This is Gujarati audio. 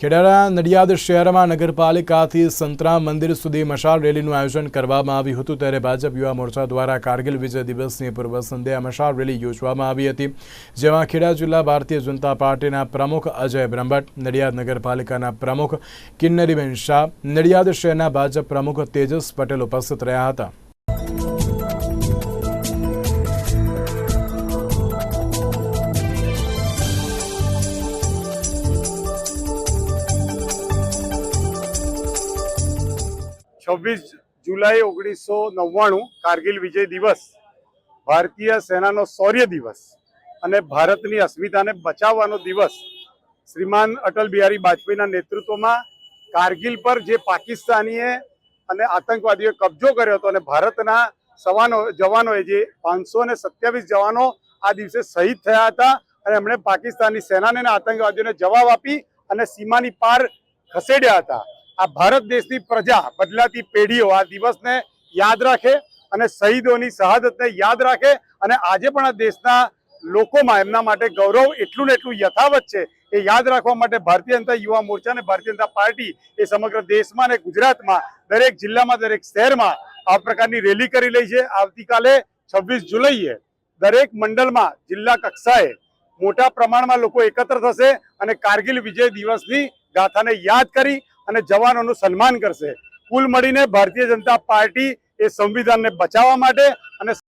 ખેડાના નડિયાદ શહેરમાં નગરપાલિકાથી સંતરામ મંદિર સુધી મશાલ રેલીનું આયોજન કરવામાં આવ્યું હતું. ત્યારે ભાજપ યુવા મોરચા દ્વારા કારગિલ વિજય દિવસની પૂર્વ સંધ્યા મશાલ રેલી યોજવામાં આવી હતી. જેમાં ખેડા જિલ્લા ભારતીય જનતા પાર્ટીના પ્રમુખ અજય બ્રહ્મભટ્ટ, નડિયાદ નગરપાલિકાના પ્રમુખ કિન્નરીબેન શાહ, નડિયાદ શહેરના ભાજપ પ્રમુખ તેજસ પટેલ ઉપસ્થિત રહ્યા હતા. છવ્વીસ જુલાઈ ઓગણીસો નવ્વાણું કારગિલ વિજય દિવસ, ભારતીય સેનાનો શૌર્ય દિવસ અને ભારતની અસ્મિતાને બચાવવાનો દિવસ શ્રીમાન અટલ બિહારી વાજપેયીના નેતૃત્વમાં કારગિલ પર જે પાકિસ્તાનીએ અને આતંકવાદીઓએ કબજો કર્યો હતો અને ભારતના સવાનો, જવાનોએ જે પાંચસો ને સત્યાવીસ જવાનો આ દિવસે શહીદ થયા હતા અને એમણે પાકિસ્તાની સેનાને આતંકવાદીઓને જવાબ આપી અને સીમાની પાર ખસેડ્યા હતા. આ ભારત દેશની પ્રજા બદલાતી પેઢીઓ આ દિવસને યાદ રાખે અને શહીદોની શહાદતને યાદ રાખે અને આજે પણ આ દેશના લોકોમાં એમના માટે ગૌરવ એટલું ને એટલું યથાવત છે એ યાદ રાખવા માટે ભારતીય જનતા યુવા મોરચા અને ભારતીય જનતા પાર્ટી એ સમગ્ર દેશમાં અને ગુજરાતમાં દરેક જિલ્લામાં દરેક શહેરમાં આ પ્રકારની રેલી કરી રહી છે. આવતીકાલે છવ્વીસ જુલાઈએ દરેક મંડળમાં જિલ્લા કક્ષાએ મોટા પ્રમાણમાં લોકો એકત્ર થશે અને કારગિલ વિજય દિવસની ગાથાને યાદ કરી અને જવાનોનું સન્માન કરશે. કુલ મળીને ભારતીય જનતા પાર્ટી એ સંવિધાનને બચાવવા માટે અને